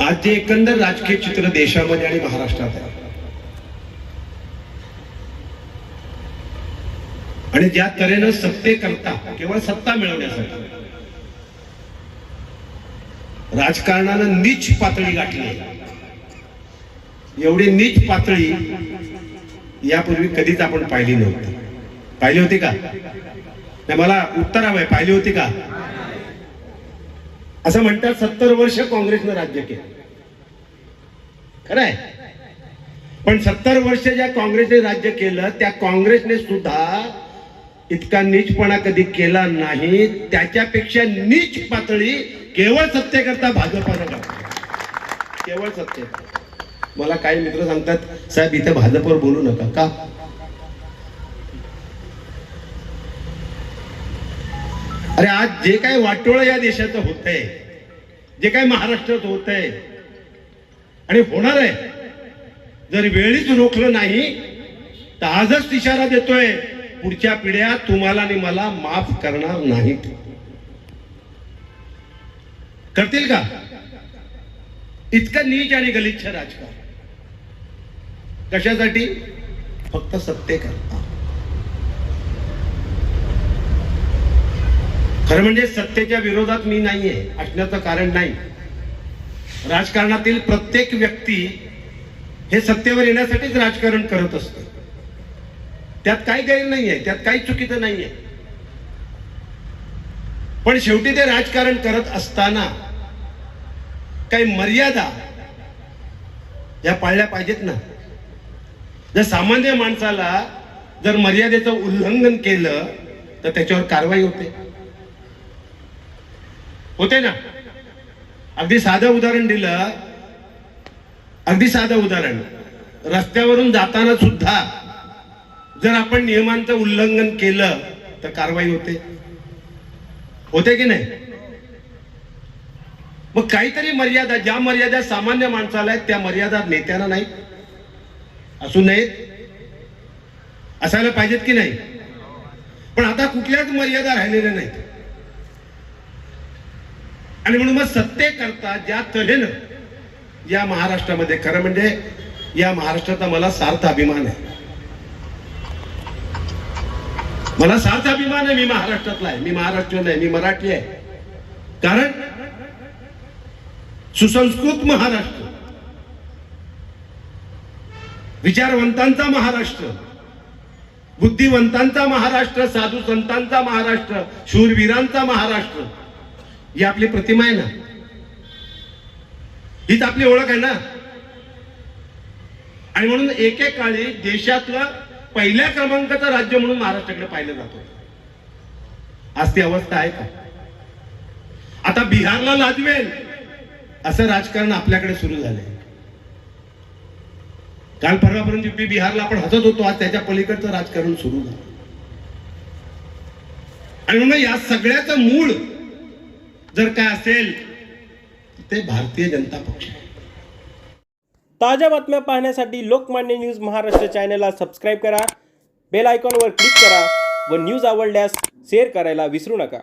आज जे एकंदर राजकीय चित्र देशामध्ये आणि महाराष्ट्रात आहे. आणि ज्या तऱ्हेनं सत्ते करता केवळ सत्ता मिळवण्यासाठी राजकारणानं नीच पातळी गाठली. एवढी नीच पातळी यापूर्वी कधीच आपण पाहिली नव्हती. पाहिली होती का? नाही मला उत्तर हवंय. पाहिली होती का? असं म्हणतात सत्तर वर्ष काँग्रेसनं राज्य केलं. खरं आहे पण सत्तर वर्ष ज्या काँग्रेसने राज्य केलं त्या काँग्रेसने सुद्धा इतका नीचपणा कधी केला नाही. त्याच्यापेक्षा नीच पातळी केवळ सत्तेकरता भाजपानं केवळ सत्ते मला काही मित्र सांगतात साहेब इथे भाजपवर बोलू नका. का? अरे आज जे काय वाटोळ या देशाचं होत आहे जे काय महाराष्ट्रात होत आहे आणि होणार आहे. जर वेळीच रोखलं नाही तर आजच इशारा देतोय पुढच्या पिढ्या तुम्हाला आणि मला माफ करणार नाहीत. करतील का? इतकं नीच आणि गलिच्छ राजकारण. कशासाठी? फक्त सत्ते करता खरं म्हणजे सत्तेच्या विरोधात मी नाहीये असण्याचं कारण नाही. राजकारणातील प्रत्येक व्यक्ती हे सत्तेवर येण्यासाठीच राजकारण करत असत. त्यात काही गैर नाहीये त्यात काही चुकीचं नाहीये. पण शेवटी ते राजकारण करत असताना काही मर्यादा या पाळल्या पाहिजेत ना. जर सामान्य माणसाला जर मर्यादेचं उल्लंघन केलं तर त्याच्यावर कारवाई होते. होते ना? अगदी साधं उदाहरण दिलं. अगदी साधं उदाहरण. रस्त्यावरून जाताना सुद्धा जर आपण नियमांचं उल्लंघन केलं तर कारवाई होते. होते की नाही? मग काहीतरी मर्यादा ज्या मर्यादा सामान्य माणसाला आहेत त्या मर्यादा नेत्यांना नाही असू नयेत. असायला पाहिजेत की नाही? पण आता कुठल्याच मर्यादा राहिलेल्या नाहीत. आणि म्हणून मग सत्ते करता ज्या तऱ्हेनं या महाराष्ट्रामध्ये खरं म्हणजे या महाराष्ट्राचा मला सार्थ अभिमान आहे. मला सार्थ अभिमान आहे मी महाराष्ट्रातला आहे मी महाराष्ट्रीयन आहे मी मराठी आहे. कारण सुसंस्कृत महाराष्ट्र विचारवंतांचा महाराष्ट्र बुद्धिवंतांचा महाराष्ट्र साधू संतांचा महाराष्ट्र शूरवीरांचा महाराष्ट्र ही आपली प्रतिमा आहे ना? हीच आपली ओळख आहे ना? आणि म्हणून एकेकाळी देशातलं पहिल्या क्रमांकाचं राज्य म्हणून महाराष्ट्राकडे पाहिलं जातो. आज ती अवस्था आहे का? आता बिहारला लाजवेल. असं राजकारण आपल्याकडे सुरू झालंय. काल परवापर्यंत मी बिहारला आपण हसत होतो आज त्याच्या पलीकडचं राजकारण सुरू झालं. आणि म्हणून या सगळ्याचं मूळ जर काय असेल ते भारतीय जनता पक्ष. ताज्या बातम्या पाहण्यासाठी लोकमान्य न्यूज महाराष्ट्र चॅनलला सबस्क्राईब करा. बेल आयकॉनवर क्लिक करा व न्यूज आवडल्यास शेअर करायला विसरू नका.